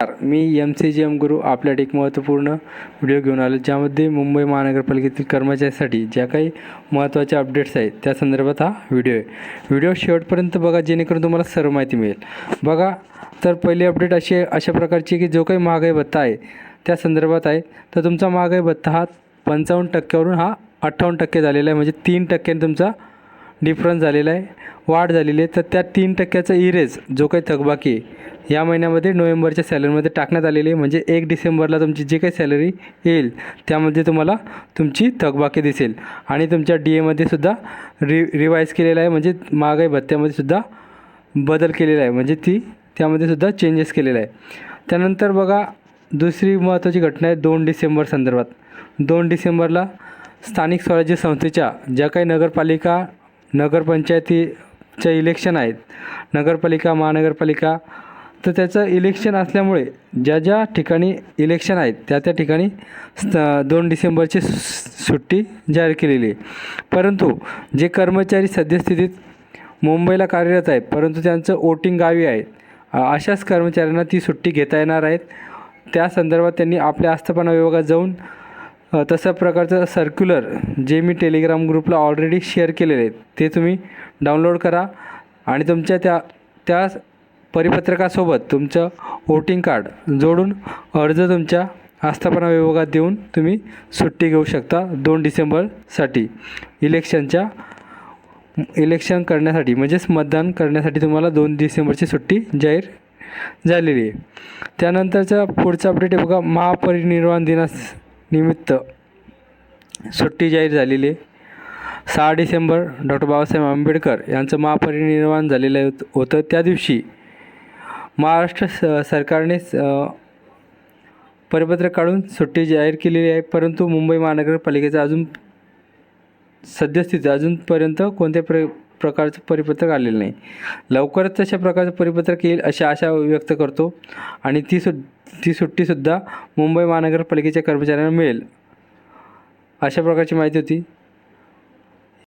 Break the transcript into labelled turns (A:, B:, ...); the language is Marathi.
A: नमस्कार. मी M C G M Guru आपल्यासाठी एक महत्त्वपूर्ण व्हिडिओ घेऊन आलो ज्यामध्ये मुंबई महानगरपालिकेतील कर्मचाऱ्यांसाठी ज्या काही महत्त्वाचे अपडेट्स आहेत त्या संदर्भात हा व्हिडिओ आहे. व्हिडिओ शेवटपर्यंत बघा जेणेकरून तुम्हाला सर्व माहिती मिळेल. बघा तर पहिली अपडेट अशी आहे अशा प्रकारची की जो काही महागाई भत्ता आहे त्या संदर्भात आहे. तर तुमचा महागाई भत्ता हा पंचावन्न टक्क्यावरून हा अठ्ठावन्न टक्के झालेला आहे म्हणजे तीन टक्क्याने तुमचा डिफरन्स झालेला आहे. वाढ झालेली आहे. तर त्या तीन टक्क्याचा इरेज जो काही थकबाकी आहे या महिन्यामध्ये नोव्हेंबरच्या सॅलरीमध्ये टाकण्यात आलेली आहे. म्हणजे एक डिसेंबरला तुमची जी काही सॅलरी येईल त्यामध्ये तुम्हाला तुमची थकबाकी दिसेल. आणि तुमच्या डी एमध्ये सुद्धा रि रिवाईज केलेला आहे. म्हणजे महागाई भत्त्यामध्ये सुद्धा बदल केलेला आहे. म्हणजे ती त्यामध्ये सुद्धा चेंजेस केलेला आहे. त्यानंतर बघा दुसरी महत्त्वाची घटना आहे दोन डिसेंबर संदर्भात. दोन डिसेंबरला स्थानिक स्वराज्य संस्थेच्या ज्या काही नगरपालिका नगरपंचायतीच्या इलेक्शन आहेत. नगरपालिका महानगरपालिका तर त्याचं इलेक्शन असल्यामुळे ज्या ज्या ठिकाणी इलेक्शन आहेत त्या त्या ठिकाणी स्त दोन डिसेंबरची सु- सुट्टी जाहीर केलेली आहे. परंतु जे कर्मचारी सद्यस्थितीत मुंबईला कार्यरत आहेत परंतु त्यांचं वोटिंग गावी आहे अशाच कर्मचाऱ्यांना ती सुट्टी घेता येणार आहेत. त्या संदर्भात त्यांनी आपल्या आस्थापना विभागात जाऊन तशा प्रकारचं सर्क्युलर जे मी टेलिग्राम ग्रुपला ऑलरेडी शेअर केलेले आहेत ते तुम्ही डाउनलोड करा आणि तुमच्या त्या त्या परिपत्रकासोबत तुमचं वोटिंग कार्ड जोडून अर्ज तुमच्या आस्थापना विभागात देऊन तुम्ही सुट्टी घेऊ शकता दोन डिसेंबरसाठी इलेक्शनच्या इलेक्शन करण्यासाठी म्हणजेच मतदान करण्यासाठी तुम्हाला दोन डिसेंबरची सुट्टी जाहीर झालेली आहे. त्यानंतरचा पुढचा अपडेट आहे बघा महापरिनिर्वाण दिनास निमित्त सुट्टी जाहीर झालेली आहे. सहा डिसेंबर डॉक्टर बाबासाहेब आंबेडकर यांचं महापरिनिर्वाण झालेलं होतं त्या दिवशी महाराष्ट्र स सरकारने स- परिपत्रक काढून सुट्टी जाहीर केलेली आहे. परंतु मुंबई महानगरपालिकेचा अजून सद्यस्थिती अजूनपर्यंत कोणत्या प्र प्रकारचं परिपत्रक आलेलं नाही. लवकरच तशा प्रकारचं परिपत्रक येईल अशी आशा व्यक्त करतो. आणि ती सु ती सुट्टीसुद्धा मुंबई महानगरपालिकेच्या कर्मचाऱ्यांना मिळेल. अशा प्रकारची माहिती होती.